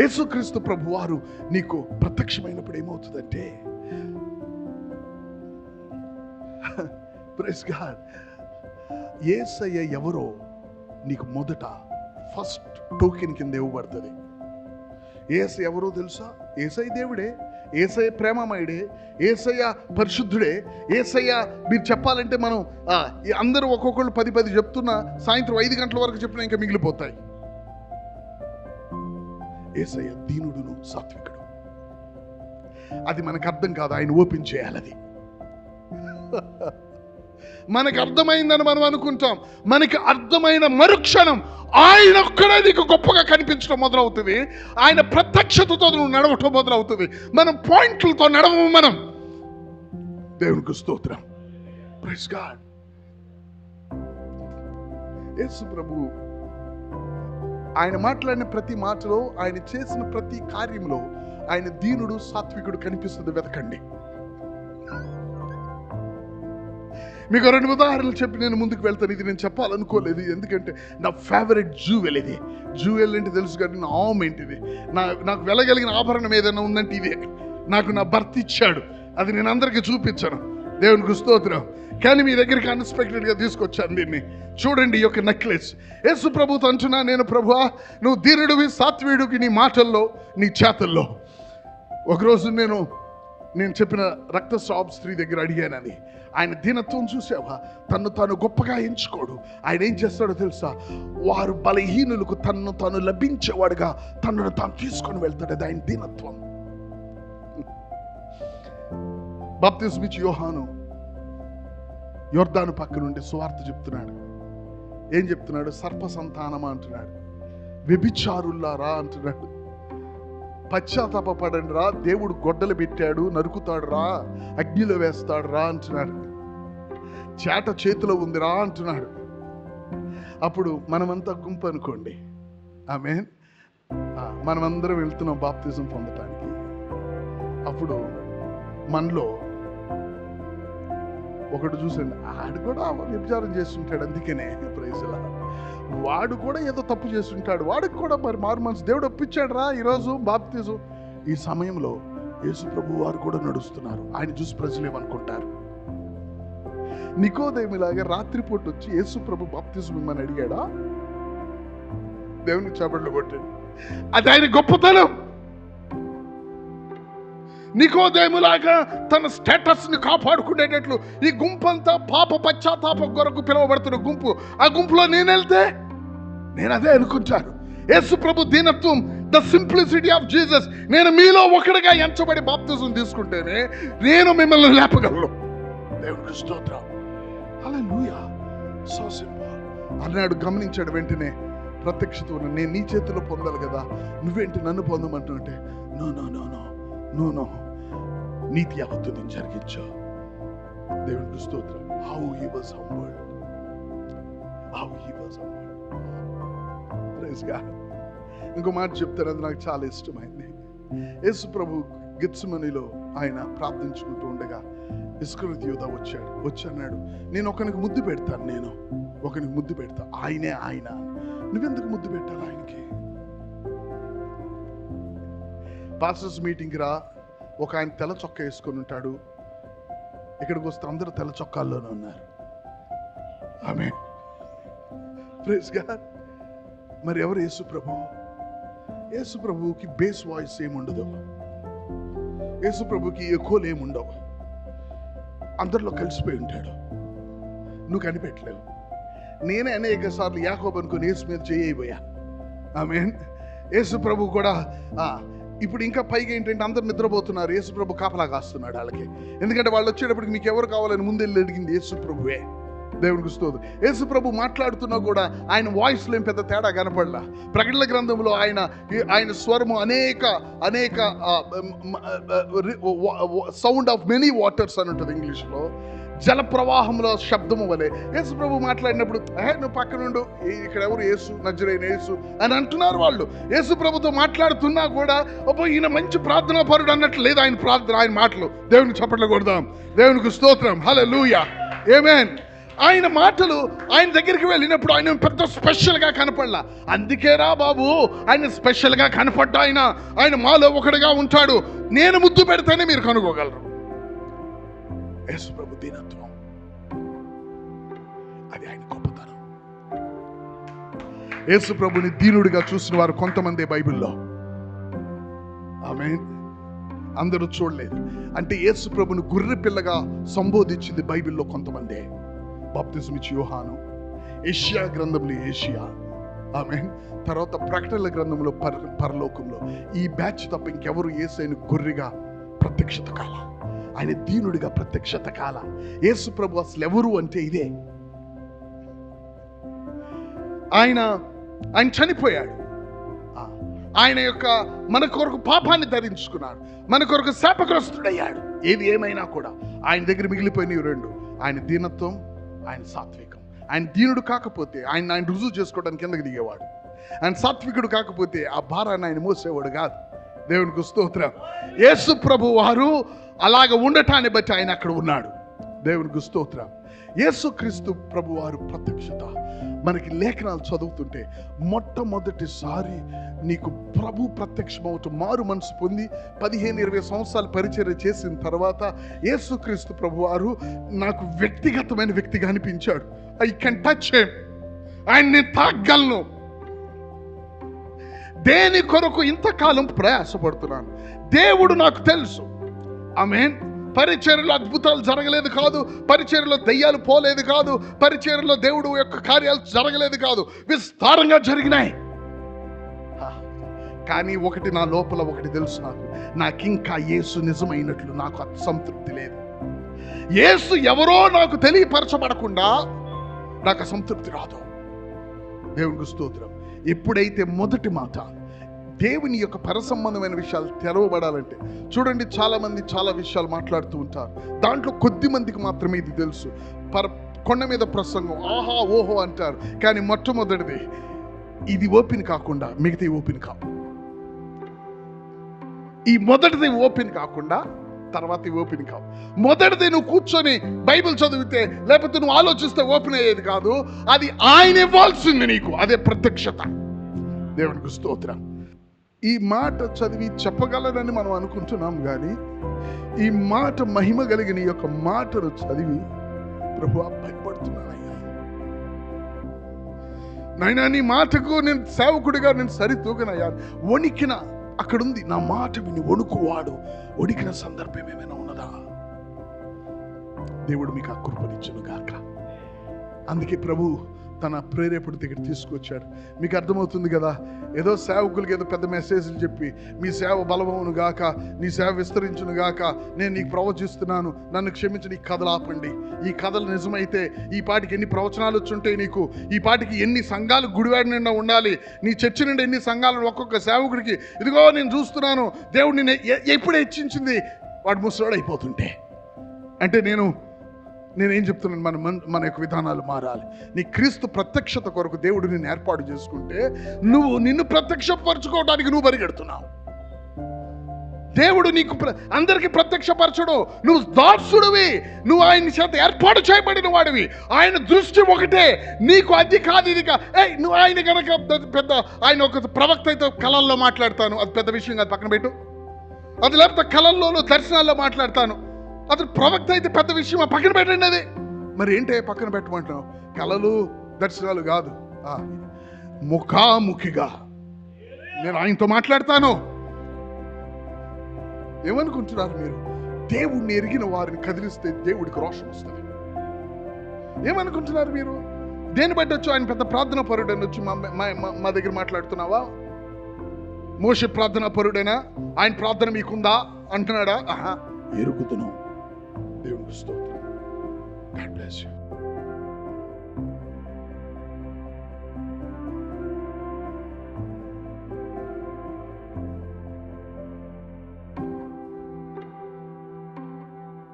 యేసుక్రీస్తు ప్రభు వారు నీకు ప్రత్యక్షమైనప్పుడు ఏమవుతుందంటే ప్రెస్ గాడ్. ఏసయ్య ఎవరో నీకు మొదట ఫస్ట్ టోకెన్ కింద ఇవ్వబడుతుంది. ఏస ఎవరో తెలుసా? ఏసై దేవుడే ఏసయ్య ప్రేమమయుడే ఏసయ్య పరిశుద్ధుడే. ఏసయ్య మీరు చెప్పాలంటే మనం ఆ, ఈ అందరూ ఒక్కొక్కళ్ళు పది పది చెప్తున్నా సాయంత్రం ఐదు గంటల వరకు చెప్పినా ఇంకా మిగిలిపోతాయి. ఏసయ్య దీనుడును సాత్వికుడు. అది మనకు అర్థం కాదు ఆయన ఓపెన్ చేయాలి అది. మనకు అర్థమైందని మనం అనుకుంటాం. మనకి అర్థమైన మరుక్షణం ఆయన ఒక్కడే నీకు గొప్పగా కనిపించడం మొదలవుతుంది. ఆయన ప్రత్యక్షతతో నువ్వు నడవటం మొదలవుతుంది. మనం పాయింట్లతో నడవము మనం. దేవునికి స్తోత్రం. ప్రైజ్ గాడ్ యేసు ప్రభు ఆయన మాట్లాడిన ప్రతి మాటలో ఆయన చేసిన ప్రతి కార్యంలో ఆయన దీనుడు సాత్వికుడు కనిపిస్తుంది. వెతకండి. మీకు రెండు ఉదాహరణలు చెప్పి నేను ముందుకు వెళ్తాను. ఇది నేను చెప్పాలనుకోలేదు. ఎందుకంటే నా ఫేవరెట్ జూవెల్ ఇది. జూవెల్ అంటే తెలుసు కానీ నా ఆమ్ ఏంటిది? నా నాకు వెళ్ళగలిగిన ఆభరణం ఏదైనా ఉందంటే ఇదే. నాకు నా భర్త ఇచ్చాడు. అది నేను అందరికీ చూపించాను. దేవునికి స్తోత్రం. కానీ మీ దగ్గరికి అన్ఎక్స్పెక్టెడ్గా తీసుకొచ్చాను దీన్ని. చూడండి ఈ యొక్క నెక్లెస్ యేసు ప్రభుతో అంటున్నా నేను ప్రభువా నువ్వు దీనుడివి సాత్వీయుడికి నీ మాటల్లో నీ చేతల్లో. ఒకరోజు నేను నేను చెప్పిన రక్తస్రాబ్ స్త్రీ దగ్గర అడిగానని. ఆయన దీనత్వం చూసావా? తను తాను గొప్పగా ఎంచుకోడు. ఆయన ఏం చేస్తాడో తెలుసా? వారు బలహీనులకు తన్ను తాను లభించేవాడుగా తనను తాను తీసుకొని వెళ్తాడు. అది ఆయన దీనత్వం. బాప్తిస్మిచ్ యోహాను యోర్దాను పక్క నుండి సువార్త చెప్తున్నాడు. ఏం చెప్తున్నాడు? సర్ప సంతానమా అంటున్నాడు వ్యభిచారుల్లారా అంటున్నాడు. పశ్చాత్తాపడండి రా. దేవుడు గొడ్డలు పెట్టాడు నరుకుతాడు రా అగ్నిలో వేస్తాడు రా అంటున్నాడు. చేట చేతిలో ఉంది రా అంటున్నాడు. అప్పుడు మనమంతా గుంపు అనుకోండి. ఆమె మనమందరం వెళ్తున్నాం బాప్తిజం పొందటానికి. అప్పుడు మనలో ఒకడు చూసాడు ఆడు కూడా వ్యభిచారం చేస్తుంటాడు అందుకనే ప్రైజ్లా. వాడు కూడా ఏదో తప్పు చేస్తుంటాడు. వాడికి కూడా మరి మారు మనసు. దేవుడు ఒప్పించాడు రా ఈరోజు బాప్తిజం. ఈ సమయంలో యేసు ప్రభు వారు కూడా నడుస్తున్నారు. ఆయన చూసి ప్రజలు ఏమనుకుంటారు? నికోదేమిలాగా రాత్రిపూట వచ్చి యేసు ప్రభు బాప్తిజం ఇమ్మని అడిగాడా? దేవునికి చేపట్లు కొట్టాడు. అది ఆయన గొప్పతనం. నికోదేములాగా తన స్టేటస్ని కాపాడుకునేటట్లు ఈ గుంపంతా పాప పశ్చాత్తాప కొరకు పిలువబడుతున్న గుంపు. ఆ గుంపులో నేను వెళ్తే నేను అదే అనుకుంటాను. యేసు ప్రభు దీనత్వం ద సింప్లిసిటీ ఆఫ్ జీసస్ నేను మీలో ఒకటిగా ఎంచబడి బాప్తిజం తీసుకుంటేనే నేను మిమ్మల్ని లేపగలను. దేవునికి స్తోత్రం. హల్లెలూయా సో సింపుల్ అన్నాడు గమనించాడు వెంటనే ప్రత్యక్షత ఉన్న నేను నీ చేతిలో పొందాలి కదా. నువ్వేంటి నన్ను పొందమంటుంటే no no no no no no నీతి యావత్తు జరిగించు. దేవునికి స్తోత్రం. How he was humbled how he was humbled praise ఇంకో మాట చెప్తాను అది నాకు చాలా ఇష్టమైంది. యేసు ప్రభు గిత్సుమనిలో ఆయన ప్రార్థించుకుంటూ ఉండగా ఇస్కృతి యోధ వచ్చాడు. వచ్చి అన్నాడు నేను ఒకనికి ముద్దు పెడతాను నేను. ఒకనికి ముద్దు పెడతా. ఆయనే ఆయన. నువ్వెందుకు ముద్దు పెట్టాలి ఆయనకి? పాస్టర్స్ మీటింగ్కి రా. ఒక ఆయన తెల్ల చొక్క వేసుకొని ఉంటాడు. ఇక్కడికి వస్తే అందరూ తెల్ల చొక్కాల్లోనే ఉన్నారు. ఆమె ఫ్రెష్గా మరి ఎవరు యేసుప్రభు యేసుప్రభుకి బేస్ వాయిస్ ఏముండదు. యేసుప్రభుకి ఎక్కువలు ఏముండవు అందరిలో కలిసిపోయి ఉంటాడు. నువ్వు కనిపెట్టలేవు. నేనే అనేక సార్లు యాకోబ్ అనుకుని యేసు మీద చేయబోయా ఆమె యేసు ప్రభు కూడా ఇప్పుడు ఇంకా పైగా ఏంటంటే అందరు నిద్రపోతున్నారు. యేసుప్రభు కాపలా కాస్తున్నాడు వాళ్ళకి. ఎందుకంటే వాళ్ళు వచ్చేటప్పటికి మీకు ఎవరు కావాలని ముందెళ్ళి అడిగింది యేసుప్రభువే దేవునికి స్తోత్రం. మాట్లాడుతున్నా కూడా ఆయన వాయిస్లో ఏం పెద్ద తేడా కనపడలా. ప్రకటన గ్రంథంలో ఆయన ఆయన స్వరము అనేక అనేక సౌండ్ ఆఫ్ మెనీ వాటర్స్ అని ఉంటుంది ఇంగ్లీష్లో. జల ప్రవాహంలో శబ్దము వలె. యేసు ప్రభు మాట్లాడినప్పుడు "ఏ, నువ్వు పక్క నుండు ఇక్కడ ఎవరు? యేసు నజరైన యేసు అని అంటున్నారు వాళ్ళు. యేసు ప్రభుతో మాట్లాడుతున్నా కూడా అబ్బో ఈయన మంచి ప్రార్థనా పరుడు అన్నట్లు లేదు ఆయన ప్రార్థన ఆయన మాటలు. దేవునికి చప్పట్లు కొడదాం. దేవునికి స్తోత్రం. హలో లూయా ఏమేన్? ఆయన మాటలు ఆయన దగ్గరికి వెళ్ళినప్పుడు ఆయన పెద్ద స్పెషల్గా కనపడలా. అందుకేరా బాబు ఆయన స్పెషల్గా కనపడ్డా ఆయన ఆయన మాలో ఒకడుగా ఉంటాడు. నేను ముద్దు పెడితేనే మీరు కనుగోగలరు యేసు ప్రభు దీనత్వం అది ఆయన గొప్పతనం యేసు ప్రభుని దీనుడిగా చూసిన వారు కొంతమంది బైబిల్లో ఆమె అందరూ చూడలేదు అంటే యేసు ప్రభుని గుర్రె పిల్లగా సంబోధించింది బైబిల్లో కొంతమందే బాప్తిజం ఇచ్చి యోహాను ఏషియా గ్రంథంలో ఏషియా ఆమె తర్వాత ప్రకటనల గ్రంథంలో పర పరలోకంలో ఈ బ్యాచ్ తప్ప ఇంకెవరు ఏసైన గుర్రిగా ప్రత్యక్షత కాల ఆయన దీనుడిగా ప్రత్యక్షత కాల. యేసు ప్రభు అసలు ఎవరు అంటే ఇదే. ఆయన ఆయన చనిపోయాడు. ఆయన యొక్క మన కొరకు పాపాన్ని ధరించుకున్నాడు. మన కొరకు శాపగ్రస్తుడయ్యాడు. ఏది ఏమైనా కూడా ఆయన దగ్గర మిగిలిపోయినవి రెండు. ఆయన దీనత్వం ఆయన సాత్వికం. ఆయన దీనుడు కాకపోతే ఆయన ఆయన రుజువు చేసుకోవడానికి కిందకి దిగేవాడు? ఆయన సాత్వికుడు కాకపోతే ఆ భారాన్ని ఆయన మోసేవాడు కాదు. దేవునికి స్తోత్రం. యేసు ప్రభు వారు అలాగ ఉండటాన్ని బట్టి ఆయన అక్కడ ఉన్నాడు. దేవునికి స్తోత్రం. యేసుక్రీస్తు ప్రభు వారు ప్రత్యక్షత. మనకి లేఖనాలు చదువుతుంటే మొట్టమొదటిసారి నీకు ప్రభు ప్రత్యక్షమవుతూ మారు మనసు పొంది పదిహేను ఇరవై సంవత్సరాలు పరిచర్య చేసిన తర్వాత యేసుక్రీస్తు ప్రభు వారు నాకు వ్యక్తిగతమైన వ్యక్తిగా అనిపించాడు. ఐ కెన్ టచ్ ఆయన నేను తాగలను దేని కొరకు ఇంతకాలం ప్రయాసపడుతున్నాను? దేవుడు నాకు తెలుసు. ఆమెన్. పరిచర్లో అద్భుతాలు జరగలేదు కాదు. పరిచర్లో దయ్యాలు పోలేదు కాదు. పరిచర్లో దేవుడు యొక్క కార్యాలు జరగలేదు కాదు. విస్తారంగా జరిగినాయి. కానీ ఒకటి నా లోపల ఒకటి తెలుసు నాకు. నాకింకా యేసు నిజమైనట్లు నాకు అసంతృప్తి లేదు. యేసు ఎవరో నాకు తెలియపరచబడకుండా నాకు అసంతృప్తి రాదు. దేవునికి స్తోత్రం. ఎప్పుడైతే మొదటి మాట దేవుని యొక్క పరసంబంధమైన విషయాలు తెరవబడాలంటే చూడండి చాలామంది చాలా విషయాలు మాట్లాడుతూ ఉంటారు. దాంట్లో కొద్ది మందికి మాత్రమే ఇది తెలుసు. పర కొండ మీద ప్రసంగం ఆహా ఓహో అంటారు. కానీ మొట్టమొదటిది ఇది ఓపెన్ కాకుండా మిగతా ఓపెన్ కావు. ఈ మొదటిది ఓపెన్ కాకుండా తర్వాత ఓపెన్ కావు మొదటిది నువ్వు కూర్చొని బైబిల్ చదివితే లేకపోతే నువ్వు ఆలోచిస్తే ఓపెన్ అయ్యేది కాదు అది ఆయన ఇవ్వాల్సింది నీకు అదే ప్రత్యక్షత. దేవునికి స్తోత్రం. ఈ మాట చదివి చెప్పగలనని మనం అనుకుంటున్నాం కానీ ఈ మాట మహిమ కలిగిన ఈ యొక్క మాటను చదివి ప్రభు భయపడుతున్నానయ్యా నాయనా నీ మాటకు నేను సేవకుడిగా నేను సరితూగనయ్యా. వణికిన అక్కడుంది. నా మాట విని వణుకువాడు. వణికిన సందర్భం ఏమైనా ఉన్నదా? దేవుడు మీకు ఆ కృపనిచ్చును గాక అందుకే ప్రభు తన ప్రేరేపణ దగ్గర తీసుకొచ్చాడు. మీకు అర్థమవుతుంది కదా? ఏదో సేవకులకి ఏదో పెద్ద మెసేజ్లు చెప్పి మీ సేవ బలమవును గాక నీ సేవ విస్తరించును గాక నేను నీకు ప్రవచిస్తున్నాను. నన్ను క్షమించి నీ కథలు ఆపండి. ఈ కథలు నిజమైతే ఈ పాటికి ఎన్ని ప్రవచనాలు వచ్చుంటాయి నీకు? ఈ పాటికి ఎన్ని సంఘాలు గుడివాడి నిండా ఉండాలి? నీ చర్చి నుండి ఎన్ని సంఘాలు ఒక్కొక్క సేవకుడికి ఇదిగో నేను చూస్తున్నాను. దేవుడు నిన్ను ఎప్పుడు హెచ్చించింది? వాడు ముసలోడు అయిపోతుంటే. అంటే నేను నేనేం చెప్తున్నాను? మన మన- యొక్క విధానాలు మారాలి. నీ క్రీస్తు ప్రత్యక్షత కొరకు దేవుడు నిన్ను ఏర్పాటు చేసుకుంటే నువ్వు నిన్ను ప్రత్యక్షపరచుకోవడానికి నువ్వు పరిగెడుతున్నావు దేవుడు నీకు ప్ర- అందరికీ ప్రత్యక్షపరచడు. నువ్వు దాసుడివి. నువ్వు ఆయన చేత ఏర్పాటు చేయబడిన వాడివి. ఆయన దృష్టి ఒకటే. నీకు అది కాదు ఇది కా ఏ నువ్వు ఆయన కనుక పెద్ద- పెద్ద ఆయన ఒక ప్రవక్త అయితే కళల్లో మాట్లాడతాను. అది పెద్ద విషయం కాదు పక్కన పెట్టు. అది లేకపోతే కళల్లోనూ దర్శనాల్లో మాట్లాడతాను. అతను ప్రవక్త అయితే పెద్ద విషయం ఆ పక్కన పెట్టండి అది. మరి ఏంటి పక్కన పెట్టమంటున్నావు? కళలు దర్శనాలు కాదు. ముఖాముఖిగా. నేను ఆయనతో మాట్లాడతాను. ఏమనుకుంటున్నారు మీరు? దేవుణ్ణి ఎరిగిన వారిని కదిలిస్తే దేవుడికి రోషం వస్తుంది. ఏమనుకుంటున్నారు మీరు? దేని బట్టి వచ్చి ఆయన పెద్ద ప్రార్థన పరుడని వచ్చి మా మా- దగ్గర మాట్లాడుతున్నావా? మోష ప్రార్థన పరుడేనా? ఆయన ప్రార్థన మీకుందా? అంటున్నాడా? ఆహా ఎరుగుతున్నాం దేవునికి స్తోత్రం గాడ్ బ్లెస్ యూ